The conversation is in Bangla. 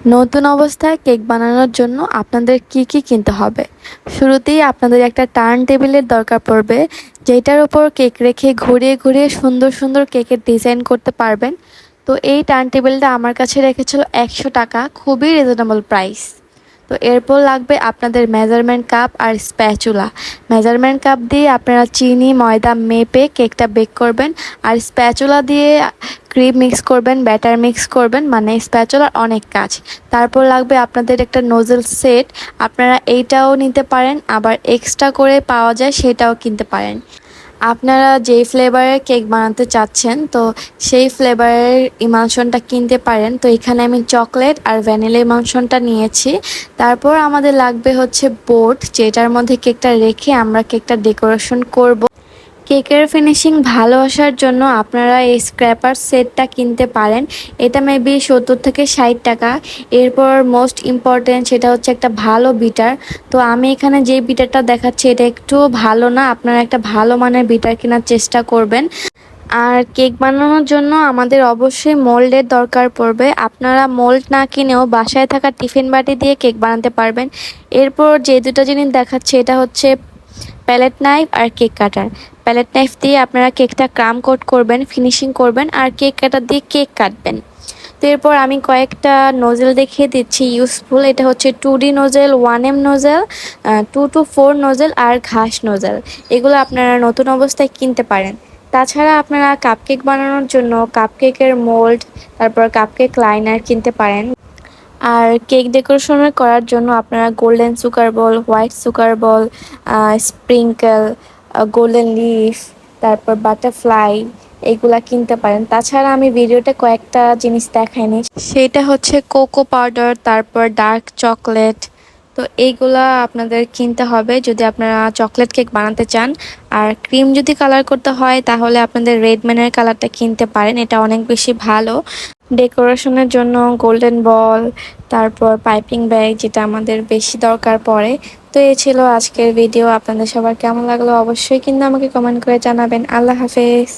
নতুন অবস্থায় কেক বানানোর জন্য আপনাদের কি কি কিনতে হবে? শুরুতেই আপনাদের একটা টার্ন টেবিলের দরকার পড়বে যেটার ওপর কেক রেখে ঘুরিয়ে ঘুরিয়ে সুন্দর সুন্দর কেকের ডিজাইন করতে পারবেন। তো এই টার্ন টেবিলটা আমার কাছে রেখেছিল একশো টাকা, খুবই রিজনেবল প্রাইস তো এরপর লাগবে আপনাদের মেজারমেন্ট কাপ আর স্প্যাচুলা মেজারমেন্ট কাপ দিয়ে আপনারা চিনি, ময়দা মেপে কেকটা বেক করবেন আর স্প্যাচুলা দিয়ে ক্রিম মিক্স করবেন ব্যাটার মিক্স করবেন মানে স্প্যাচুলার অনেক কাজ। তারপর লাগবে আপনাদের একটা নোজেল সেট আপনারা এইটাও নিতে পারেন, আবার এক্সট্রা করে পাওয়া যায় সেটাও কিনতে পারেন। আপনারা যেই ফ্লেভারের কেক বানাতে চাচ্ছেন, তো সেই ফ্লেভারের ইমালশনটা কিনতে পারেন। তো এখানে আমি চকলেট আর ভ্যানিলা ইমালশনটা নিয়েছি। তারপর আমাদের লাগবে হচ্ছে বোর্ড যেটার মধ্যে কেকটা রেখে আমরা কেকটা ডেকোরেশন করব। কেকের ফিনিশিং ভালো আসার জন্য আপনারা এই স্ক্র্যাপার সেটটা কিনতে পারেন। এটা মেবি সত্তর থেকে ষাট টাকা। এরপর মোস্ট ইম্পর্টেন্ট সেটা হচ্ছে একটা ভালো বিটার। তো আমি এখানে যে বিটারটা দেখাচ্ছি, এটা একটু ভালো না, আপনারা একটা ভালো মানের বিটার কেনার চেষ্টা করবেন। আর কেক বানানোর জন্য আমাদের অবশ্যই মোল্ডের দরকার পড়বে। আপনারা মোল্ড না কিনেও বাসায় থাকা টিফিন বাটি দিয়ে কেক বানাতে পারবেন। এরপর যে দুটো জিনিস দেখাচ্ছে, এটা হচ্ছে প্যালেট নাইফ আর কেক কাটার। প্যালেট নাইফ দিয়ে আপনারা কেকটা ক্রাম কোট করবেন, ফিনিশিং করবেন আর কেক কাটার দিয়ে কেক কাটবেন। তো এরপর আমি কয়েকটা নোজেল দেখিয়ে দিচ্ছি, ইউজফুল। এটা হচ্ছে two D nozzle, one M nozzle two two four nozzle আর ঘাস নোজেল। এগুলো আপনারা নতুন অবস্থায় কিনতে পারেন। তাছাড়া আপনারা কাপকেক বানানোর জন্য কাপকেকের মোল্ড, তারপর কাপকেক লাইনার কিনতে পারেন। আর কেক ডেকোরেশন করার জন্য আপনারা golden sugar ball, white sugar ball sprinkle golden leaf তারপর বাটারফ্লাই এগুলা কিনতে পারেন। তাছাড়া আমি ভিডিওতে কয়েকটা জিনিস দেখাইনি। সেটা হচ্ছে কোকো পাউডার তারপর ডার্ক চকলেট তো এইগুলা আপনাদের কিনতে হবে যদি আপনারা চকলেট কেক বানাতে চান। আর ক্রিম যদি কালার করতে হয়, তাহলে আপনাদের রেড ম্যানের কালারটা কিনতে পারেন। এটা অনেক বেশি ভালো। ডেকোরেশনের জন্য গোল্ডেন বল তারপর পাইপিং ব্যাগ যেটা আমাদের বেশি দরকার পড়ে। তো এই ছিল আজকের ভিডিও আপনাদের সবার কেমন লাগল অবশ্যই কিন্তু আমাকে কমেন্ট করে জানাবেন। আল্লাহ হাফেজ।